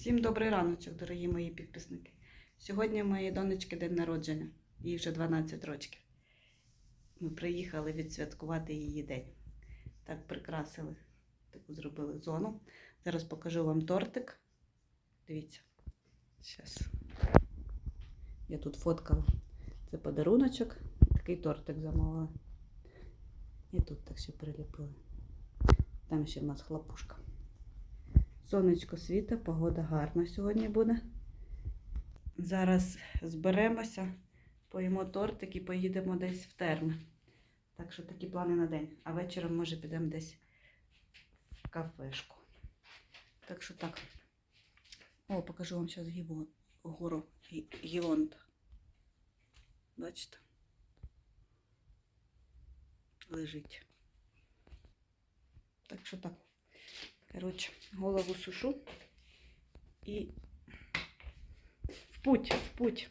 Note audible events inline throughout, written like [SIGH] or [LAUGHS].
Всім добрий раночок, дорогі мої підписники. Сьогодні моєї донечки день народження, їй вже 12 років. Ми приїхали відсвяткувати її день. Так прикрасили, таку зробили зону. Зараз покажу вам тортик. Дивіться. Зараз. Я тут фоткала. Це подаруночок. Такий тортик замовила. І тут так ще приліпили. Там ще в нас хлопушка. Сонечко світа, погода гарна сьогодні буде. Зараз зберемося, поїмо тортик і поїдемо десь в терми. Так що такі плани на день. А вечором, може, підемо десь в кафешку. Так що так. О, покажу вам зараз гору Гі- Бачите? Лежить. Так що так. Коротше, голову сушу і в путь, в путь.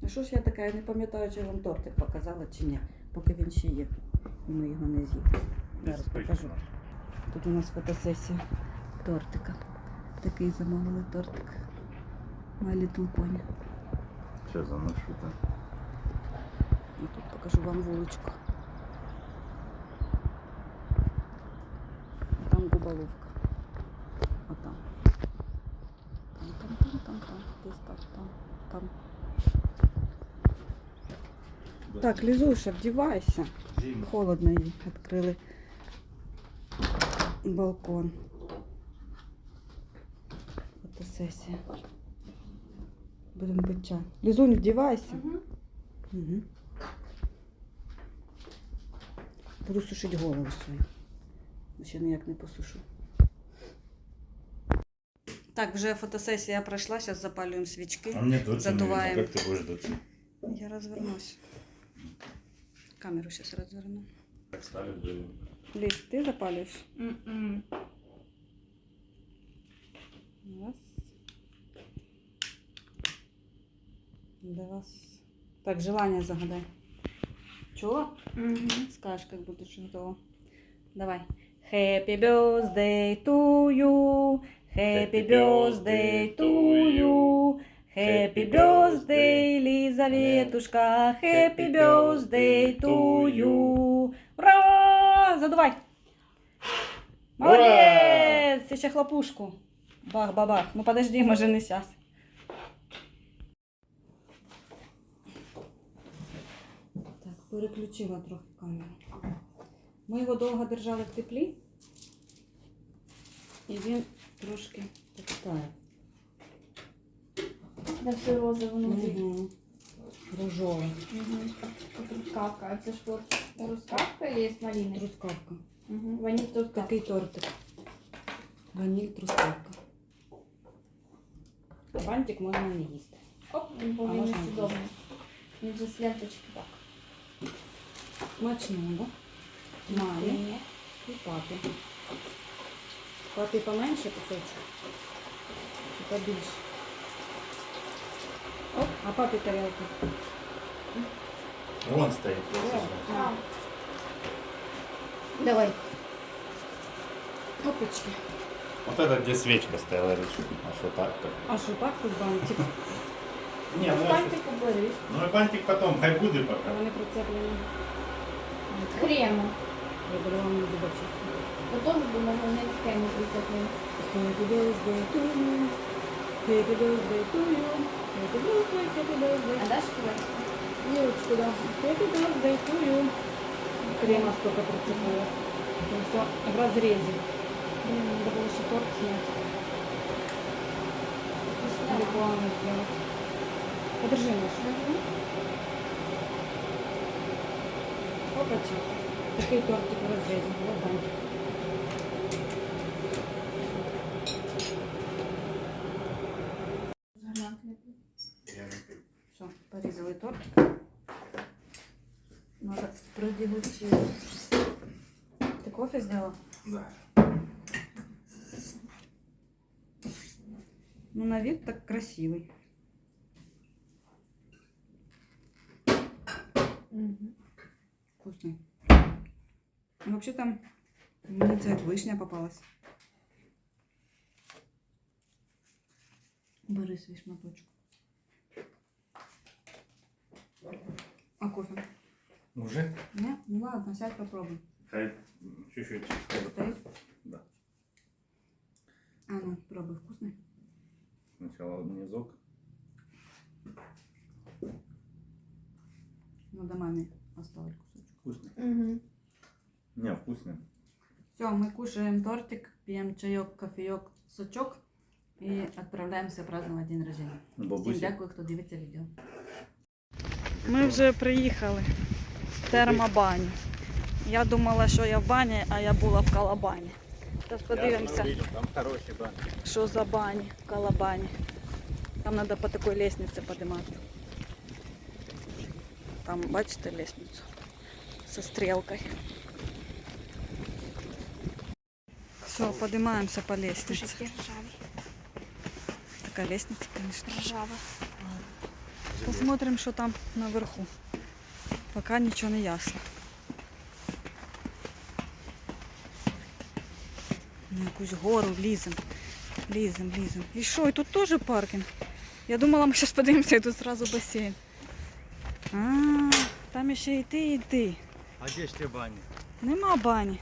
Ну що ж я така, я не пам'ятаю, чи вам тортик показала чи ні, поки він ще є. І ми його не з'їли. Зараз покажу. Тут у нас фотосесія тортика. Такий замовили тортик. My Little Pony. Сейчас заношу так. І тут покажу вам вуличку. А Там губоловка. А там. Там, там, там, там, там. Десь так, там, там. Так, Лізуша, вдівайся. Холодно їй. Відкрили балкон. Фотосесія. Будемо пити чай. Лізунь, вдівайся. Угу. Буду сушити голову свою. Ще ніяк не посушу. Так, вже фотосесія пройшла, зараз запалюємо свічки. А мне тут Задуваем. Как ты будешь дуться? Я розвернусь. Камеру зараз розверну. Так ставить блин. Ліз, ти запалюєш? М-м. Раз. Два. Так, желание загадай. Чего? Мгм. Скажешь, как будешь готова. Давай. Happy birthday to you. Happy birthday to you. Happy birthday, Лизаветушка. Happy birthday to you. Ура! Задувай. Молодец! Еще хлопушку. Бах-бабах. Ну подожди, може не сейчас. Так, переключила трохи камеру. Ми його довго держали в теплі. І він трошки так тає. Да все розове внутрі. Угу. Рожовий. Мгм. Тут Трускавка. А це що? Трускавка или з малини? Трускавка. Угу. Ваніль трускавка. Такий тортик. Ваніль трускавка. Бантик можна не їсти. Оп, він А повинен можна судобний. Він же з ленточки. Так. Смачного. Мамі Ні. і папі. Папі поменше кусочок. І побільше. Оп, а папі тарелку. Вон стоит. А, Давай. Опачки. Вот это где свечка стояла, решил. А что так? -то? А що так тут бантик? Не, ну, а бантик что- уберись. ну и бантик потом, хай будет А пока. вони прицеплені. Крему. Я буду вам не зубочисти. Потім думаю, вони в крему прицеплені. Happy birthday to you. Happy birthday to you. Happy birthday, happy birthday. А даш тебе? Девочку, да. Happy birthday to you. Крема столько прицепила. Ну все, в разрезе. Блин, надо было еще торт снять. Рекламу сделать. Подержи. Мгм. Опача. Такий тортик в разрезе. Вот бантик. Порезала торт. Надо проделать. Ты кофе сделала? Да. Ну, на вид так красивый. Мгм. Вкусный. Ну, вообще там мне цвет вишня попалась. Бери свій шматочок. кофе? Уже? Ні? Ну ладно, сядь попробуй. Хай чуть-чуть. Стоит? Да. А ну, пробуй, вкусный. Сначала низок. Надо маме оставить кусочек. Вкусный. Угу. Не, вкусный. Все, мы кушаем тортик, пьем чаек, кофеек, сочок и отправляемся праздновать день рождения. Всім Бабуся. дякую, хто дивиться відео. Ми вже приїхали в термобаню. Я думала, що я в бані, а я була в калабані. Зараз подивимося, Там хороший банк. що за бані в калабані. Там треба по такій лестниці підніматися. Там, бачите, лестницю со стрілкою. Все, піднімаємося по лестниці. Слушайте, ржавый. Така лестниця, звісно. Ржаво. Посмотрим, що там наверху. Пока нічого не ясно. На якусь гору лізем. Лізем, лізем. І що, і тут теж паркінг? Я думала, ми зараз подивимося, і тут зразу басейн. А, там ще йти і йти. А где ж те бани? Нема бані.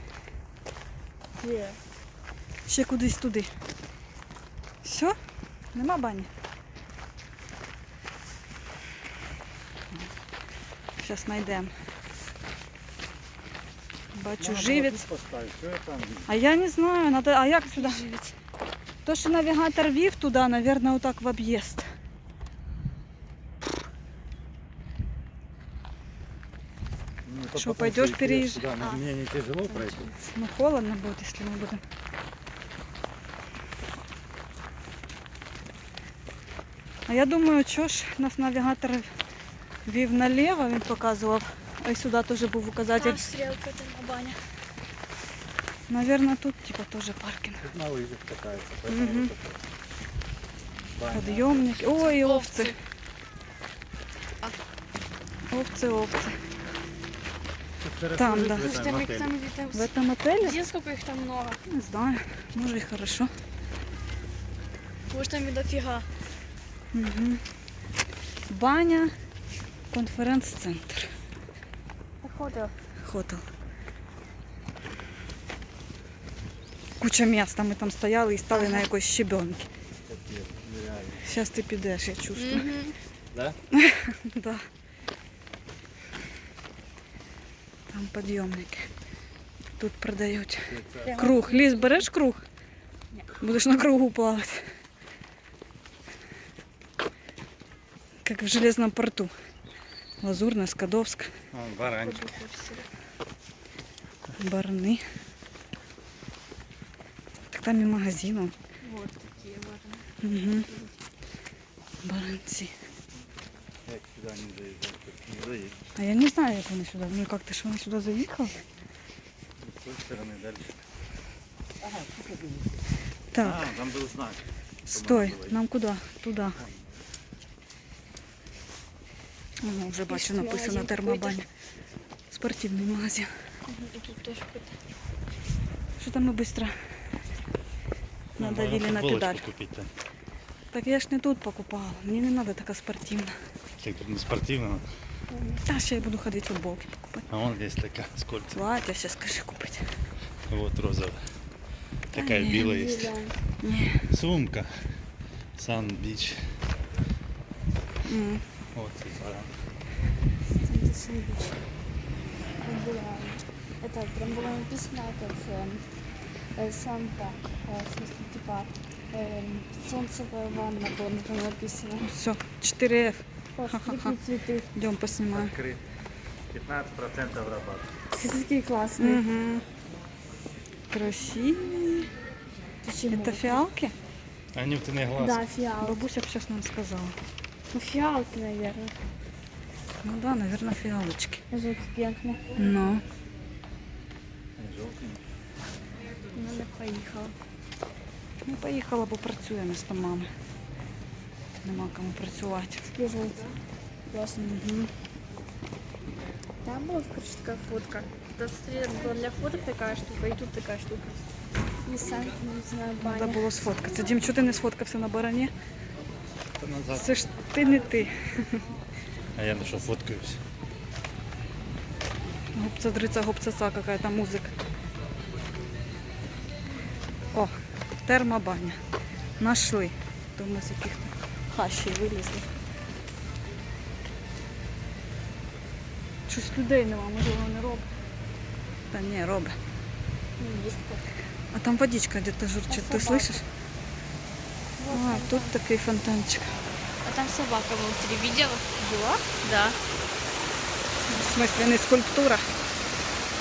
Где? Ще кудись туди. Все? Нема бані. Зараз знайдемо. Бачу живець. Что я там вижу? А я не знаю, надо... а як сюди? То, що навігатор вів туди, наверное, отак в об'їзд. Ну, это Что, потом пойдёшь ты идёшь переезж- сюда, но А. Мне не тяжело пройти. Ну, холодно буде, якщо ми будемо. А я думаю, що ж нас навігатор вів наліво, він показував. А й сюди теж був указатель. А, стрелка там на баня. Наверное, тут типа тоже паркинг. Тут на лыжах катаются. Мгм. поэтому вот такой. Баня. Подъемники. Ой, овцы. Овцы. Овцы, овцы. Тут хорошо Там, жить да. в этом Слушайте, мы отеле. там где-то... В этом отеле? Где сколько их там много? Не знаю. Може і хорошо. Может там и дофига. Угу. Баня, конференц-центр. Походу. Хотел. Куча міста. Ми там стояли і стали на якоїсь щебенки. Зараз ти підеш, я чувствую. Да? [LAUGHS] Да. Там підйомники. Тут продають. Круг. Ліз, береш круг? Будеш на кругу плавати. Как в железном порту. Лазурна, Скадовск, Вон баранчик. Барни. Так там і магазин. Вот такие вот. Угу. Баранці. Я сюда не заедешь. А я не знаю, як вони сюди. Ну як ти ж вони сюди заїхали? С той стороны дальше. Так, А, там был знак. стой. Нам куди? Туди. Воно вже бачу написано магазин термобаня. Спортивний магазин. Мгм, И тут тоже какой-то. Що там ми швидко надавили на педаль. купить. Так я ж не тут покупала. Мені не треба така спортивна. Так тут не спортивно. Та ще я буду ходити футболки покупати. А вон есть такая с кольцами. Плаття ще скажи купити. Вот розовая. Такая не, белая есть. Сумка. Сан Бич. М. Вот и баран. Там где сэндвич. Там было, это прям было написано как эм, э, Санта, э, в смысле, типа эм, солнцевая ванна было на этом написано. Все, 4F. О, Ха-ха-ха. какие цветы. Йдемо поснімаємо. Открыт. 15% рабат. Цветы такие классные. Угу. Красиві. Почему? Это фіалки? А нефтяные глаз. Да, фиалки. Бабуся б зараз нам сказала. Ну, фиалки, наверное. Ну да, наверное, фіалочки. Звук пенкно. Ну. Желтенький. Надо поехала. Ну, поїхала, бо працює місто мами. Нема кому працювати. Скажу. Классно. Угу. Там была, короче, такая фотка. Это стрелка была для фоток такая штука, и тут такая штука. И сам, не знаю, Треба баня. було сфоткатися. Дім, чого ти не сфоткався на барані? это назад. Це ж ти не ти. А я на что фоткаюсь. Гопца дрыца, гопца какая-то музыка. О, термобаня. Нашли. Думаю, з яких хащів вилізли. Щось людей нема, можливо, не робить. Та ні, робить. Ну, есть тут. А там водичка где-то журчит, ты собака. А, тут такий фонтанчик. А там собака внутри видела? Была? Да. В смысле, не скульптура.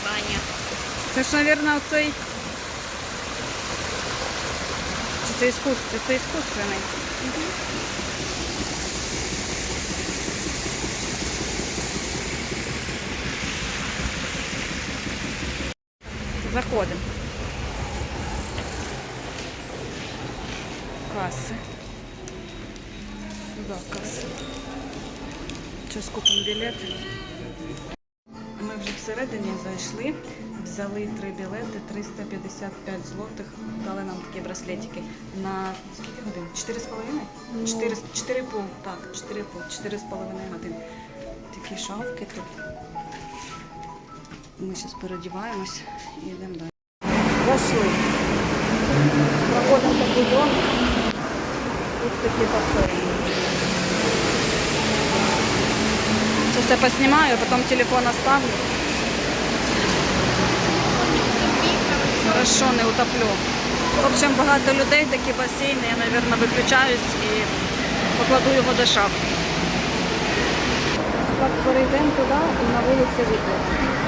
Баня. Це ж, мабуть, оцей. Чи це іскусство? Це іскусственний. Заходимо. Сюда касси. Зараз купимо білети. Ми вже всередині зайшли, взяли три білети, 355 злотих, дали нам такі браслетики на скільки годин? Чотири з половиною? Ну. Чотири, з- чотири пол, так, чотири пол, чотири з половиною годин. Такі шавки тут. Ми зараз переодіваємось і йдемо далі. Зайшли. Проходимо таку зону. Тут такі басейни. Поснимаю, потом телефон оставлю. Хорошо, не утоплю. В общем, багато людей, такі басейни. Я, мабуть, виключаюсь і покладу його до шапки. Так, перейдемо туди на вулиці вийдемо.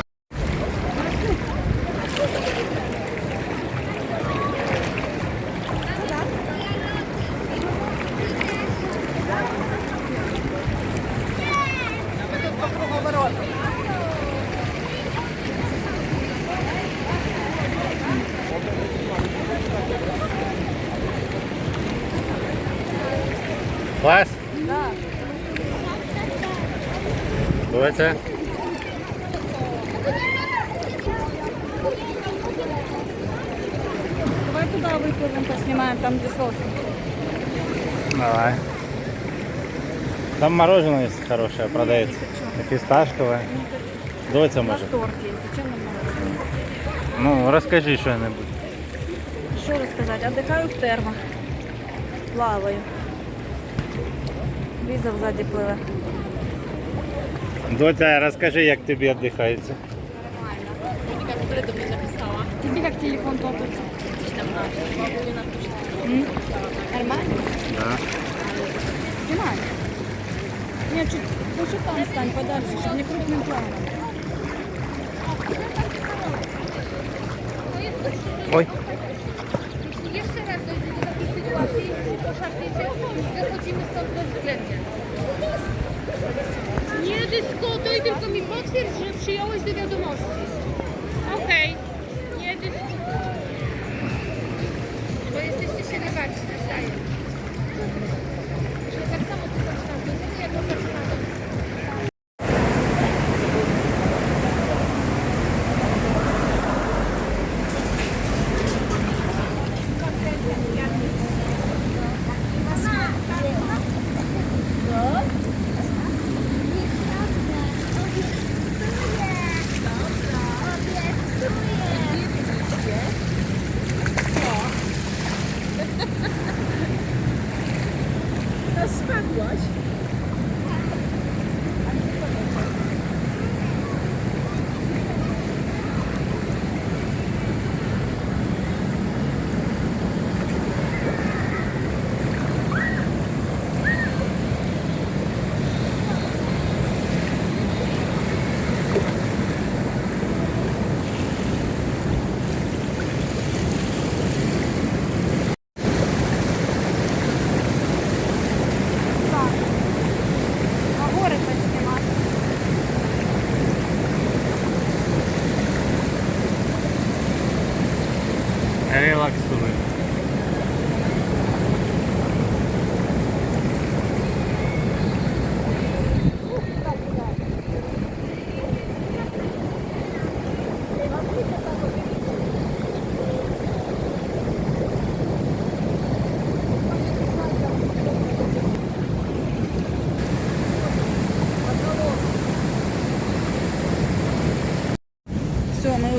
Класс? Да. Давайте. Давай туди випливемо, поснімаємо, там де сосни. Давай. Там мороженое есть хорошее продается. Фисташковое. Доця може. Ну, розкажи що-небудь. Що розказати? Отдихаю в термах. Плаваю. Ліза взаді пливе. Доця, розкажи, як тобі віддихається. Тобі як телефон топиться? Нормально? Да. Знімай. Ні, чуть, ну що там стань подальше, щоб не крупним планом. Ой. Tylko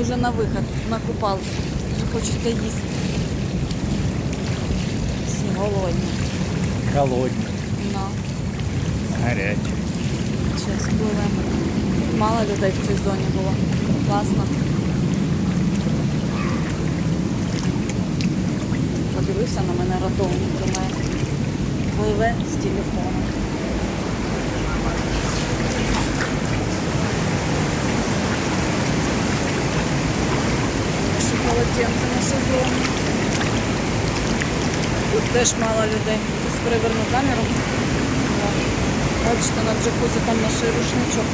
вже на вихід, на купалку. Вже хочеться їсти. Всі голодні. Холодні. Ну, Гарячі. зараз пливемо. Мало людей в цій зоні було. Класно. Подивився на мене ратовник, думає. Пливе з телефоном. Полотенце на сезон. Тут теж мало людей. Зараз переверну камеру. Бачите, на джакузі там наш рушничок.